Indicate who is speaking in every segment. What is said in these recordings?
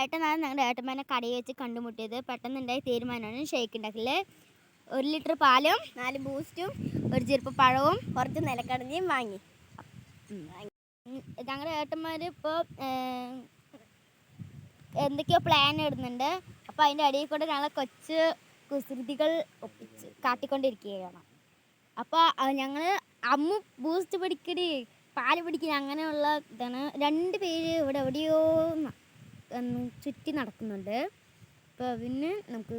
Speaker 1: ഏട്ടനാണ് ഞങ്ങളുടെ ഏട്ടന്മാരെ കടയിൽ വെച്ച് കണ്ടുമുട്ടിയത്. പെട്ടെന്നുണ്ടായ തീരുമാനമാണ് ഷേക്ക് ഉണ്ടാക്കൽ. ഒരു ലിറ്റർ പാലും
Speaker 2: നാല് ബൂസ്റ്റും
Speaker 1: ഒരു ചെരുപ്പ് പഴവും
Speaker 2: കുറച്ച് നിലക്കടലയും വാങ്ങി.
Speaker 1: ഞങ്ങളുടെ ഏട്ടന്മാർ ഇപ്പോൾ എന്തൊക്കെയോ പ്ലാൻ ഇടുന്നുണ്ട്. അപ്പോൾ അതിന്റെ അടിയിൽ കൂടെ ഞങ്ങളെ കൊച്ച് കുസൃതികൾ ഒപ്പിച്ച് കാട്ടിക്കൊണ്ടിരിക്കുകയാണ്. അപ്പോൾ ഞങ്ങൾ അമ്മു ബൂസ്റ്റ് പിടിക്കടി പാൽ പിടിക്കടി അങ്ങനെയുള്ള ഇതാണ്. രണ്ട് പേര് ഇവിടെ എവിടെയോ ചുറ്റി നടക്കുന്നുണ്ട്. അപ്പോൾ അതിന് നമുക്ക്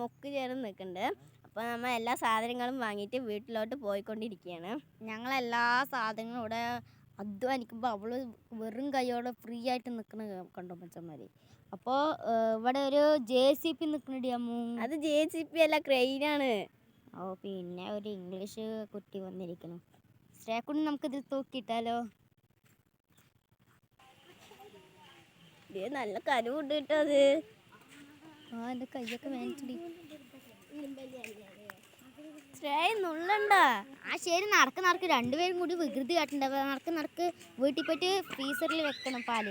Speaker 2: മുക്ക് ചേർന്ന് നിൽക്കുന്നുണ്ട് അപ്പോൾ നമ്മൾ എല്ലാ സാധനങ്ങളും വാങ്ങിയിട്ട് വീട്ടിലോട്ട് പോയിക്കൊണ്ടിരിക്കുകയാണ്
Speaker 1: ഞങ്ങൾ എല്ലാ സാധനങ്ങളും ഇവിടെ അധ്വാനിക്കുമ്പോൾ അവൾ വെറും കൈയോടെ ഫ്രീ ആയിട്ട് നിൽക്കുന്ന കണ്ടു മച്ചന്മാർ അപ്പോൾ ഇവിടെ ഒരു ജെ സി പി നിൽക്കുന്നുണ്ട് അമ്മു
Speaker 2: അത് ജെ സി പി അല്ല ക്രെയിനാണ്
Speaker 1: ഓ പിന്നെ ഒരു ഇംഗ്ലീഷ് കുട്ടി വന്നിരിക്കുന്നു ശ്രേക്കുണ്ടി നമുക്കിതിൽ തൂക്കിയിട്ടാലോ?
Speaker 2: നല്ല കരുവുണ്ട് കേട്ടോ അത്.
Speaker 1: ആ എന്റെ കയ്യൊക്കെ വേനിച്ചടി.
Speaker 2: നുള്ളണ്ട.
Speaker 1: ആ ശരി നടക്ക് നടക്ക് രണ്ടുപേരും കൂടി വികൃതി കാട്ടുണ്ട്. നടക്ക് നടക്ക് വീട്ടിൽ പോയിട്ട് ഫ്രീസറിൽ വെക്കണം പാൽ.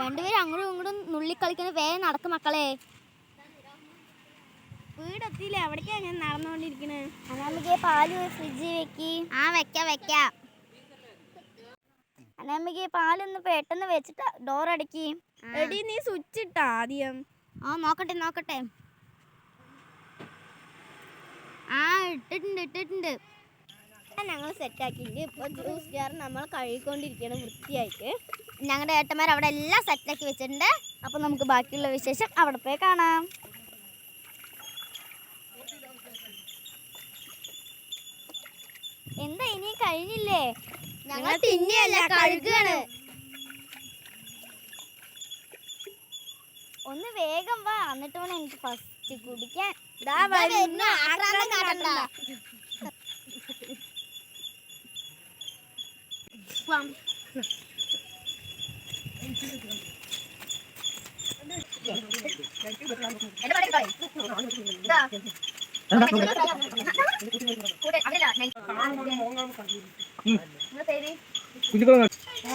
Speaker 1: രണ്ടുപേരും അങ്ങോട്ടും ഇങ്ങോട്ടും നുള്ളി കളിക്കുന്ന വേഗം നടക്ക് മക്കളെ.
Speaker 2: വീടെത്തിയില്ലേ? എവിടേക്കാ ഞാൻ നടന്നുകൊണ്ടിരിക്കണേ
Speaker 1: പാൽ ഫ്രിഡ്ജിൽ വെക്കി. ആ വെക്കാം വെക്കാം. അനാമികയെ പാലൊന്ന് പെട്ടെന്ന് വെച്ചിട്ട് ഡോർ അടക്കി
Speaker 2: എടി നീ സ്വിച്ച് ഇട്ട ആദ്യം.
Speaker 1: ആ നോക്കട്ടെ നോക്കട്ടെ. ആ ഇട്ടിട്ടുണ്ട് ഇട്ടിട്ടുണ്ട്.
Speaker 2: ഞങ്ങൾ സെറ്റാക്കിയിട്ട് ഇപ്പൊ ജ്യൂസ് ജാർ നമ്മൾ കഴുകിക്കൊണ്ടിരിക്കുകയാണ് വൃത്തിയായിട്ട്.
Speaker 1: ഞങ്ങളുടെ ഏട്ടന്മാർ അവിടെ എല്ലാം സെറ്റ് ആക്കി വെച്ചിട്ടുണ്ട്. അപ്പൊ നമുക്ക് ബാക്കിയുള്ള വിശേഷം അവിടെ പോയി കാണാം. എന്താ ഇനി കഴിഞ്ഞില്ലേ? ഞങ്ങൾ തിന്നെയല്ല കഴുകാണ്. ഒന്ന് വേഗം വാ എന്നിട്ട് വേണം എനിക്ക് ഫസ്റ്റ് കുടിക്കാൻ.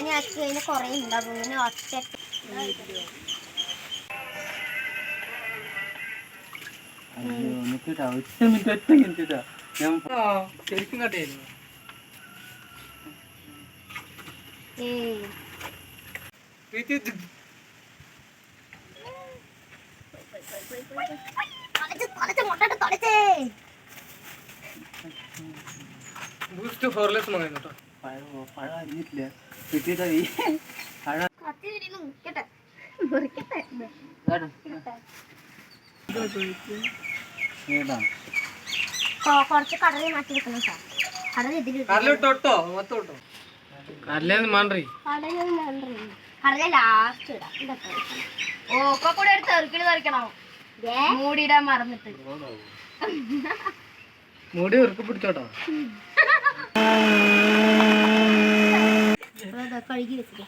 Speaker 1: ഞാൻ കൊറേ ഉണ്ടാകും ഇങ്ങനെ ഒറ്റ
Speaker 3: അയ്യോ നിക്കട്ടാ ഒറ്റ മിനിറ്റ് ഒറ്റ മിനിറ്റ് ഞാൻ ശരിക്കും കട്ടായിരുന്നു.
Speaker 4: ബൂസ്റ്റ് ഹോർലെസ് മകൻ കേട്ടോ.
Speaker 3: പഴം പഴം അരിഞ്ഞിട്ടില്ല. കിട്ടിയിട്ടാ നീ? പഴം
Speaker 1: കത്തി മുറിക്കട്ടെ. മുറിക്കട്ടെ. കുറച്ച് കടലിൽ മാറ്റി വെക്കണം സാർ. കടൽ ഇതിൽ
Speaker 4: കടലിട്ടോ മൊത്തം ഇട്ടോ കടലേന്ന് മാണ്ടി.
Speaker 1: കടലെ ലാസ്റ്റ് ഇടാം. ഇതൊക്കെ
Speaker 2: ഓ ഒക്കെ കൂടെ ഒരു തെറുക്കിൽ തെറിക്കണോ. മൂടിയിടാൻ മറന്നിട്ട്.
Speaker 4: മൂടി ഉറുക്കി പിടിച്ചോട്ടോ.
Speaker 1: കഴുകി വെച്ചിട്ട്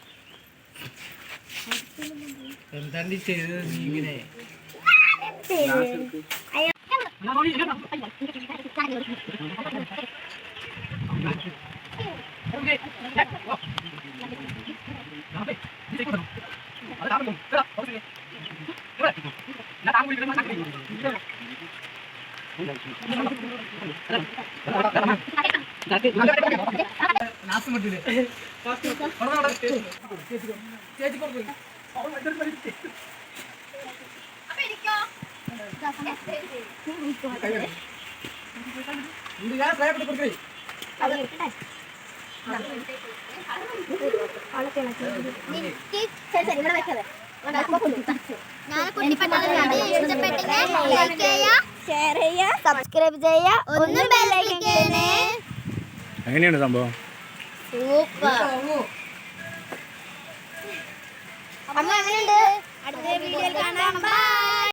Speaker 4: എന്താണ്ടി ചെയ്തത് നീ ഇങ്ങനെ? നാശം പറ്റില്ലേ ചേച്ചി കൊടുത്തു
Speaker 2: ചെയ്യാ
Speaker 1: സബ്സ്ക്രൈബ് ചെയ്യുക ഒന്നും
Speaker 5: എങ്ങനെയാണ് സംഭവം സൂപ്പർ അമ്മ എങ്ങനെയുണ്ട്